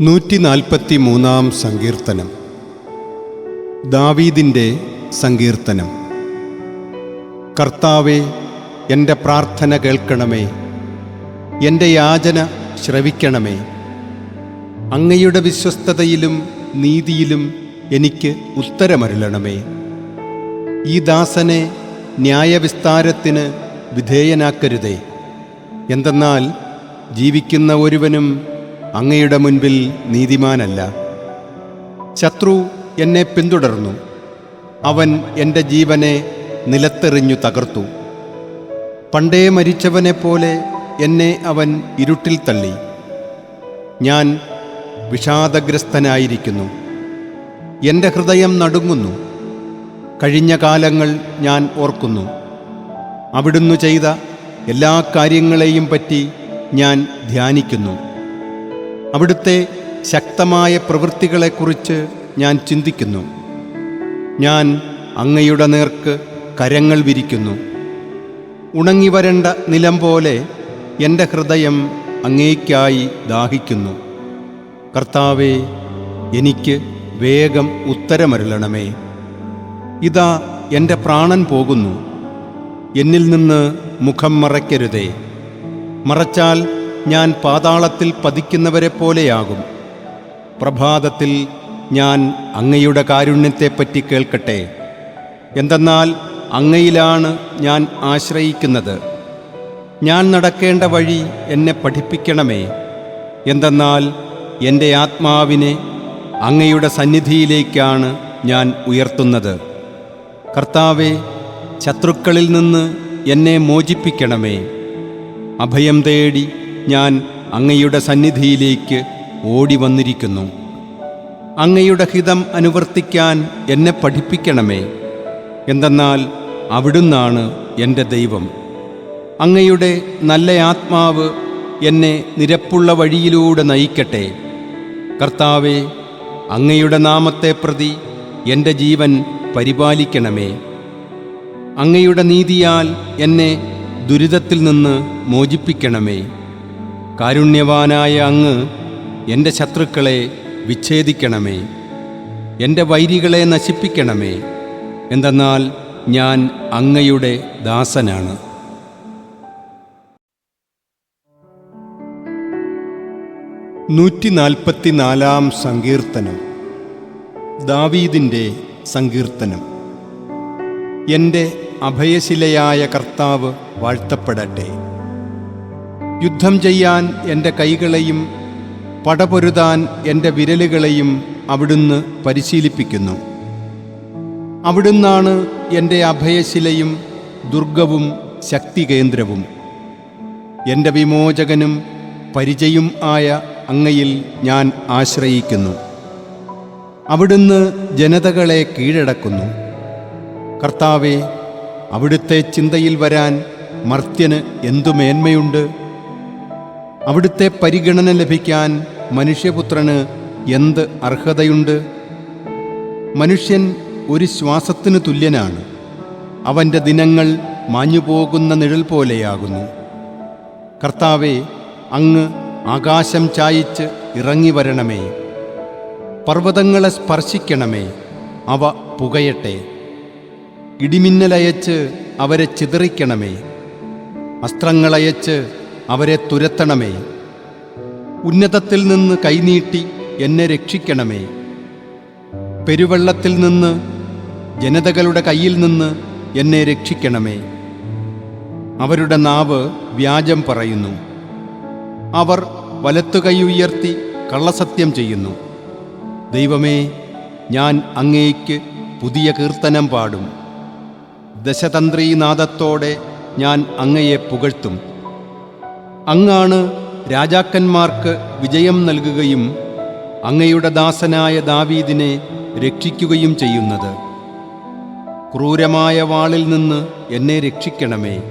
നൂറ്റി നാൽപ്പത്തി മൂന്നാം സങ്കീർത്തനം. ദാവീദിന്റെ സങ്കീർത്തനം. കർത്താവെ എന്റെ പ്രാർത്ഥന കേൾക്കണമേ. എന്റെ യാചന ശ്രവിക്കണമേ. അങ്ങയുടെ വിശ്വസ്തതയിലും നീതിയിലും എനിക്ക് ഉത്തരമരുളണമേ. ഈ ദാസനെ ന്യായവിസ്താരത്തിന് വിധേയനാക്കരുതേ. എന്തെന്നാൽ ജീവിക്കുന്ന ഒരുവനും അങ്ങയുടെ മുൻപിൽ നീതിമാനല്ല. ശത്രു എന്നെ പിന്തുടർന്നു. അവൻ എന്റെ ജീവനെ നിലത്തെറിഞ്ഞു തകർത്തു. പണ്ടേ മരിച്ചവനെ പോലെ എന്നെ അവൻ ഇരുട്ടിൽ തള്ളി. ഞാൻ വിഷാദഗ്രസ്തനായിരിക്കുന്നു. എന്റെ ഹൃദയം നടുങ്ങുന്നു. കഴിഞ്ഞ കാലങ്ങൾ ഞാൻ ഓർക്കുന്നു. അവിടുന്ന് ചെയ്ത എല്ലാ കാര്യങ്ങളെയും പറ്റി ഞാൻ ധ്യാനിക്കുന്നു. അവിടുത്തെ ശക്തമായ പ്രവൃത്തികളെക്കുറിച്ച് ഞാൻ ചിന്തിക്കുന്നു. ഞാൻ അങ്ങയുടെ നേർക്ക് കരങ്ങൾ വിരിക്കുന്നു. ഉണങ്ങി വരണ്ട നിലം പോലെ എന്റെ ഹൃദയം അങ്ങേക്കായി ദാഹിക്കുന്നു. കർത്താവെ എനിക്ക് വേഗം ഉത്തരമരുളണമേ. ഇതാ എന്റെ പ്രാണൻ പോകുന്നു. എന്നിൽ നിന്ന് മുഖം മറയ്ക്കരുതേ. മറച്ചാൽ ഞാൻ പാതാളത്തിൽ പതിക്കുന്നവരെ പോലെയാകും. പ്രഭാതത്തിൽ ഞാൻ അങ്ങയുടെ കാരുണ്യത്തെപ്പറ്റി കേൾക്കട്ടെ. എന്തെന്നാൽ അങ്ങയിലാണ് ഞാൻ ആശ്രയിക്കുന്നത്. ഞാൻ നടക്കേണ്ട വഴി എന്നെ പഠിപ്പിക്കണമേ. എന്തെന്നാൽ എന്റെ ആത്മാവിനെ അങ്ങയുടെ സന്നിധിയിലേക്കാണ് ഞാൻ ഉയർത്തുന്നത്. കർത്താവെ ശത്രുക്കളിൽ നിന്ന് എന്നെ മോചിപ്പിക്കണമേ. അഭയം തേടി ഞാൻ അങ്ങയുടെ സന്നിധിയിലേക്ക് ഓടി വന്നിരിക്കുന്നു അങ്ങയുടെ ഹിതം അനുവർത്തിക്കാൻ എന്നെ പഠിപ്പിക്കണമേ. എന്തെന്നാൽ അവിടുന്നാണ് എന്റെ ദൈവം. അങ്ങയുടെ നല്ല ആത്മാവ് എന്നെ നിരപ്പുള്ള വഴിയിലൂടെ നയിക്കട്ടെ. കർത്താവെ അങ്ങയുടെ നാമത്തെ പ്രതി എന്റെ ജീവൻ പരിപാലിക്കണമേ. അങ്ങയുടെ നീതിയാൽ എന്നെ ദുരിതത്തിൽ നിന്ന് മോചിപ്പിക്കണമേ. കാരുണ്യവാനായ അങ്ങ് എന്റെ ശത്രുക്കളെ വിച്ഛേദിക്കണമേ. എന്റെ വൈരികളെ നശിപ്പിക്കണമേ. എന്തെന്നാൽ ഞാൻ അങ്ങയുടെ ദാസനാണ്. നൂറ്റി നാൽപ്പത്തിനാലാം സങ്കീർത്തനം. ദാവീദിന്റെ സങ്കീർത്തനം. എന്റെ അഭയശിലയായ കർത്താവ് വാഴ്ത്തപ്പെടട്ടെ. യുദ്ധം ചെയ്യാൻ എന്റെ കൈകളെയും പടപൊരുതാൻ എന്റെ വിരലുകളെയും അവിടുന്ന് പരിശീലിപ്പിക്കുന്നു. അവിടുന്നാണ് എന്റെ അഭയശിലയും ദുർഗവും ശക്തികേന്ദ്രവും. എന്റെ വിമോചകനും പരിചയും ആയ അങ്ങയിൽ ഞാൻ ആശ്രയിക്കുന്നു. അവിടുന്ന് ജനതകളെ കീഴടക്കുന്നു. കർത്താവെ അവിടുത്തെ ചിന്തയിൽ വരാൻ മർത്യന് എന്തു മേന്മയുണ്ട്? അവിടുത്തെ പരിഗണന ലഭിക്കാൻ മനുഷ്യപുത്രന് എന്ത് അർഹതയുണ്ട്? മനുഷ്യൻ ഒരു ശ്വാസത്തിന് തുല്യനാണ്. അവന്റെ ദിനങ്ങൾ മാഞ്ഞുപോകുന്ന നിഴൽ പോലെയാകുന്നു. കർത്താവെ അങ്ങ് ആകാശം ചായിച്ച് ഇറങ്ങി വരണമേ. പർവതങ്ങളെ സ്പർശിക്കണമേ. അവ പുകയട്ടെ. ഇടിമിന്നലയച്ച് അവരെ ചിതറിക്കണമേ. അസ്ത്രങ്ങളയച്ച് അവരെ തുരത്തണമേ. ഉന്നതത്തിൽ നിന്ന് കൈനീട്ടി എന്നെ രക്ഷിക്കണമേ. പെരുവെള്ളത്തിൽ നിന്ന് ജനതകളുടെ കയ്യിൽ നിന്ന് എന്നെ രക്ഷിക്കണമേ. അവരുടെ നാവ് വ്യാജം പറയുന്നു. അവർ വലത്തുകൈ ഉയർത്തി കള്ളസത്യം ചെയ്യുന്നു. ദൈവമേ ഞാൻ അങ്ങേക്ക് പുതിയ കീർത്തനം പാടും. ദശതന്ത്രീനാദത്തോടെ ഞാൻ അങ്ങയെ പുകഴ്ത്തും. അങ്ങാണ് രാജാക്കന്മാർക്ക് വിജയം നൽകുകയും അങ്ങയുടെ ദാസനായ ദാവീദിനെ രക്ഷിക്കുകയും ചെയ്യുന്നത്. ക്രൂരമായ വാളിൽ നിന്ന് എന്നെ രക്ഷിക്കണമേ.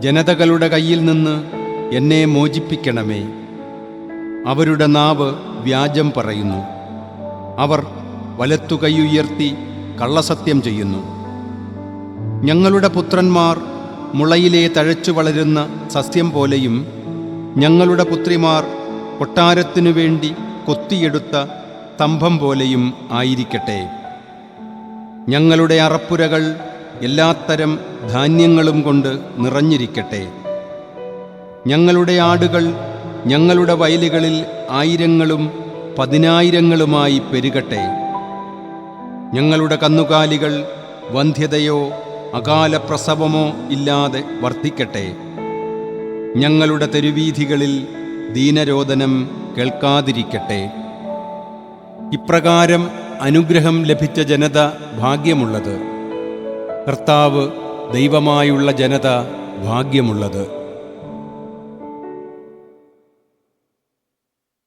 ജനതകളുടെ കയ്യിൽ നിന്ന് എന്നെ മോചിപ്പിക്കണമേ. അവരുടെ നാവ് വ്യാജം പറയുന്നു. അവർ വലത്തുകൈ ഉയർത്തി കള്ളസത്യം ചെയ്യുന്നു. ഞങ്ങളുടെ പുത്രന്മാർ മുളയിലെ തഴച്ചു വളരുന്ന സസ്യം പോലെയും ഞങ്ങളുടെ പുത്രിമാർ കൊട്ടാരത്തിനു വേണ്ടി കൊത്തിയെടുത്ത സ്തംഭം പോലെയും ആയിരിക്കട്ടെ. ഞങ്ങളുടെ അറപ്പുരകൾ എല്ലാത്തരം ധാന്യങ്ങളും കൊണ്ട് നിറഞ്ഞിരിക്കട്ടെ. ഞങ്ങളുടെ ആടുകൾ ഞങ്ങളുടെ വയലുകളിൽ ആയിരങ്ങളും പതിനായിരങ്ങളുമായി പെരുകട്ടെ. ഞങ്ങളുടെ കന്നുകാലികൾ വന്ധ്യതയോ അകാല പ്രസവമോ ഇല്ലാതെ വർദ്ധിക്കട്ടെ ഞങ്ങളുടെ തെരുവീഥികളിൽ ദീനരോധനം കേൾക്കാതിരിക്കട്ടെ. ഇപ്രകാരം അനുഗ്രഹം ലഭിച്ച ജനത ഭാഗ്യമുള്ളത്. കർത്താവ് ദൈവമായുള്ള ജനത ഭാഗ്യമുള്ളത്.